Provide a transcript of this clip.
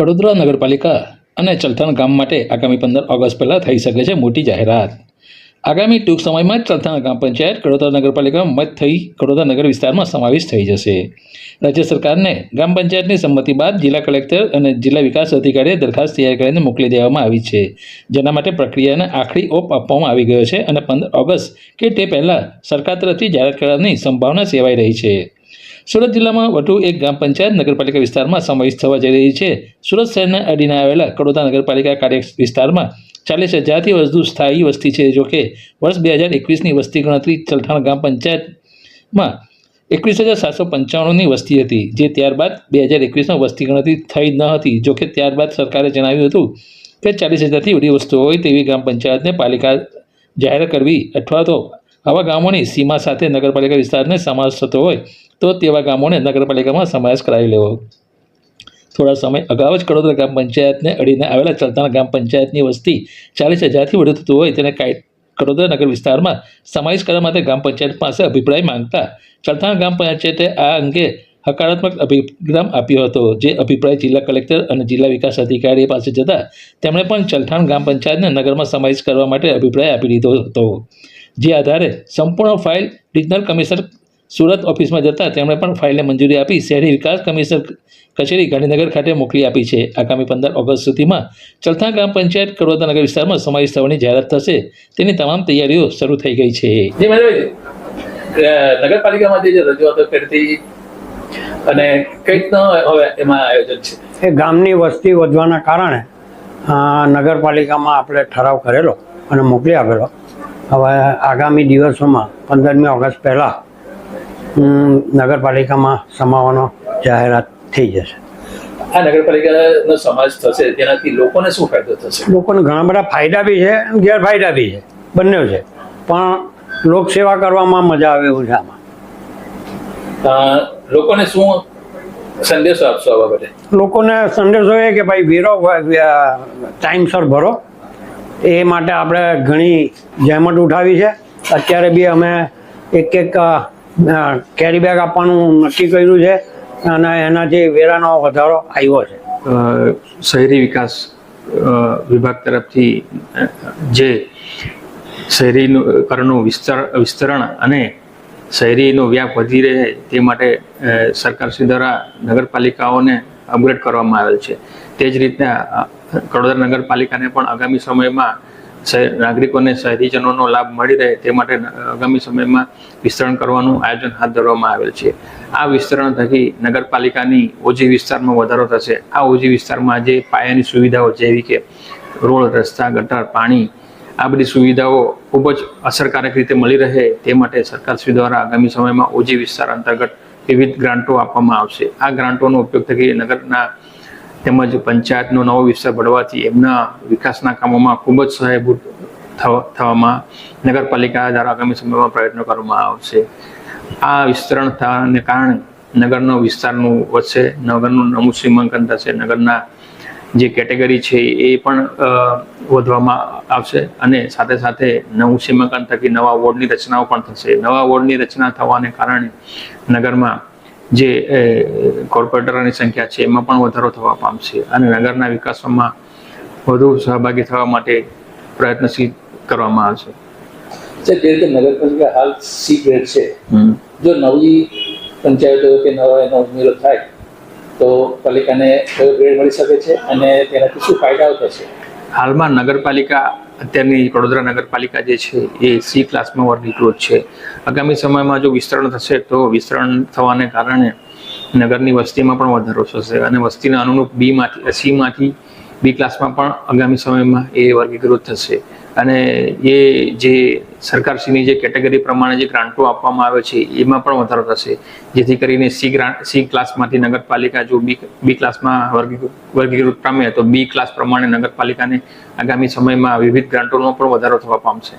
કડોદરા નગરપાલિકા અને ચલથાણ ગામ માટે આગામી પંદર ઓગસ્ટ પહેલાં થઈ શકે છે મોટી જાહેરાત. આગામી ટૂંક સમયમાં જ ચલથાણ ગ્રામ પંચાયત કડોદરા નગરપાલિકામાં મત થઈ કડોદરા નગર વિસ્તારમાં સમાવેશ થઈ જશે. રાજ્ય સરકારને ગ્રામ પંચાયતની સંમતિ બાદ જિલ્લા કલેક્ટર અને જિલ્લા વિકાસ અધિકારીએ દરખાસ્ત તૈયાર કરીને મોકલી દેવામાં આવી છે. જેના માટે પ્રક્રિયાને આખરી ઓપ આપવામાં આવી ગયો છે અને પંદર ઓગસ્ટ કે તે પહેલાં સરકાર તરફથી જાહેરાત કરવાની સંભાવના સેવાઈ રહી છે. સુરત જિલ્લામાં વધુ એક ગ્રામ પંચાયત નગરપાલિકા વિસ્તારમાં સમાવેશ થવા જઈ રહી છે. સુરત શહેરના અડીને આવેલા કડોદા નગરપાલિકા કાર્ય વિસ્તારમાં ચાલીસ હજારથી વધુ સ્થાયી વસ્તી છે. જોકે વર્ષ બે હજાર એકવીસની વસ્તી ગણતરી ચલથાણ ગ્રામ પંચાયતમાં એકવીસ હજાર સાતસો પંચાણુંની વસ્તી હતી, જે ત્યારબાદ બે હજાર એકવીસમાં વસ્તી ગણતરી થઈ ન હતી. જોકે ત્યારબાદ સરકારે જણાવ્યું હતું કે ચાલીસ હજારથી વધુ વસ્તુઓ હોય તેવી ગ્રામ પંચાયતને પાલિકા જાહેર કરવી અથવા તો આવા ગામોની સીમા સાથે નગરપાલિકા વિસ્તારને સમાવેશ થતો હોય તો તેવા ગામોને નગરપાલિકામાં સમાવેશ કરાવી લેવો. થોડા સમય અગાઉ જ કડોદરા ગ્રામ પંચાયતને અડીને આવેલા ચલથાણ ગ્રામ પંચાયતની વસ્તી ચાલીસ હજારથી વધુ થતું હોય તેને કાય, કડોદરા નગર વિસ્તારમાં સમાવેશ કરવા માટે ગ્રામ પંચાયત પાસે અભિપ્રાય માંગતા ચલથાણ ગ્રામ પંચાયતે આ અંગે હકારાત્મક અભિપ્રાય આપ્યો હતો. જે અભિપ્રાય જિલ્લા કલેક્ટર અને જિલ્લા વિકાસ અધિકારી પાસે જતા તેમણે પણ ચલથાણ ગ્રામ પંચાયતને નગરમાં સમાવેશ કરવા માટે અભિપ્રાય આપી દીધો હતો. જે આધારે સંપૂર્ણ ફાઇલ રિજનલ કમિશનર સુરત ઓફિસમાં જતાં તેમણે પણ ફાઇલને મંજૂરી આપી શહેરી વિકાસ કમિશનર કચેરી ગાંધીનગર ખાતે મોકલી આપી છે. આગામી પંદર ઓગસ્ટ સુધીમાં ચલથા ગ્રામ પંચાયત કડોદા નગર વિસ્તારમાં સમાવેશ થવાની જાહેરાત થશે. તેની તમામ તૈયારીઓ શરૂ થઈ ગઈ છે. જે નગરપાલિકામાંથી જે રજૂઆતો કરતી અને કઈ રીતના હવે એમાં આયોજન છે. એ ગામની વસ્તી વધવાના કારણે નગરપાલિકામાં આપણે ઠરાવ કરેલો અને મોકલી આપેલો. હવે આગામી દિવસોમાં પંદરમી ઓગસ્ટ પહેલાં નગરપાલિકામાં સમાવવાનો જાહેરાત થઈ જશે. આ નગરપાલિકાનો સમાજ થશે તેનાથી લોકોને શું ફાયદો થશે? લોકોને ઘણા બધા ફાયદા બી છે અને ગેરફાયદા બી છે બંને છે. પણ લોકસેવા કરવામાં મજા આવે એવું છે આમાં. લોકોને શું સંદેશો આપશો આ બાબતે લોકોને સંદેશો એ કે ભાઈ વેરો ટાઈમસર ભરો. એ માટે આપણે ઘણી જહેમત ઉઠાવી છે. અત્યારે બી અમે એક એક કેરી બેગ આપવાનું નક્કી કર્યું છે અને એનાથી વેરાનો વધારો આવ્યો છે. શહેરી વિકાસ વિભાગ તરફથી જે શહેરીકરણનું વિસ્તર વિસ્તરણ અને શહેરીનો વ્યાપ વધી રહે તે માટે સરકારશ્રી દ્વારા નગરપાલિકાઓને અપગ્રેડ કરવામાં આવેલ છે. તે જ રીતના કડોદર નગરપાલિકાને પણ આગામી સમયમાં નાગરિકોને શહેરીજનોનો લાભ મળી રહે તે માટે આગામી સમયમાં વિસ્તરણ કરવાનું આયોજન હાથ ધરવામાં આવેલ છે. આ વિસ્તરણ થકી નગરપાલિકાની ઓજી વિસ્તારમાં વધારો થશે. આ ઓજી વિસ્તારમાં જે પાયાની સુવિધાઓ જેવી કે રોડ, રસ્તા, ગટર, પાણી, આ બધી સુવિધાઓ ખૂબ જ અસરકારક રીતે મળી રહે તે માટે સરકારશ્રી દ્વારા આગામી સમયમાં ઓજી વિસ્તાર અંતર્ગત વિવિધ ગ્રાન્ટો આપવામાં આવશે. આ ગ્રાન્ટોનો ઉપયોગ થકી નગરના તેમજ પંચાયતનો નવો વિસ્તાર ભળવાથી એમના વિકાસના કામોમાં ખૂબ જ સહાયભૂત થવા- થવામાં નગરપાલિકા દ્વારા આગામી સમયમાં પ્રયત્નો કરવામાં આવશે. આ વિસ્તરણ થવાને કારણે નગરનો વિસ્તારનું વધશે, નગરનું નમું સીમાંકન થશે, નગરના જે કેટેગરી છે એ પણ વધવામાં આવશે અને સાથે સાથે નવું સીમાંકન થકી નવા વોર્ડની રચનાઓ પણ થશે. નવા વોર્ડની રચના થવાને કારણે નગરમાં જે કોર્પોરેટરોની સંખ્યા છે એમાં પણ વધારો થવા પામશે અને નગરના વિકાસમાં વધુ સહભાગી થવા માટે પ્રયત્નશીલ કરવામાં આવશે જે રીતે નગરપાલિકા હાલ સી ગ્રેડ છે જો નવી પંચાયતો કે નવા એનો ઉમેરો થાય તો પાલિકાને કયો ગ્રેડ મળી શકે છે અને તેનાથી શું ફાયદાઓ થશે? હાલમાં નગરપાલિકા અત્યારની વડોદરા નગરપાલિકા જે છે એ સી ક્લાસમાં વર્ગીકૃત છે. આગામી સમયમાં જો વિસ્તરણ થશે તો વિસ્તરણ થવાને કારણે નગરની વસ્તીમાં પણ વધારો થશે અને વસ્તીના અનુરૂપ બીમાંથી સીમાંથી બી ક્લાસમાં પણ આગામી સમયમાં એ વર્ગીકૃત થશે. અને એ જે સરકારશ્રીની જે કેટેગરી પ્રમાણે જે ગ્રાન્ટો આપવામાં આવે છે, એમાં પણ વધારો થશે. જેથી કરીને સી ગ્રાન્ટ, સી ક્લાસમાંથી નગરપાલિકા જો બી બી ક્લાસમાં વર્ગીકૃત પામે, તો બી ક્લાસ પ્રમાણે નગરપાલિકાને આગામી સમયમાં વિવિધ ગ્રાન્ટોનો પણ વધારો થવા પામશે.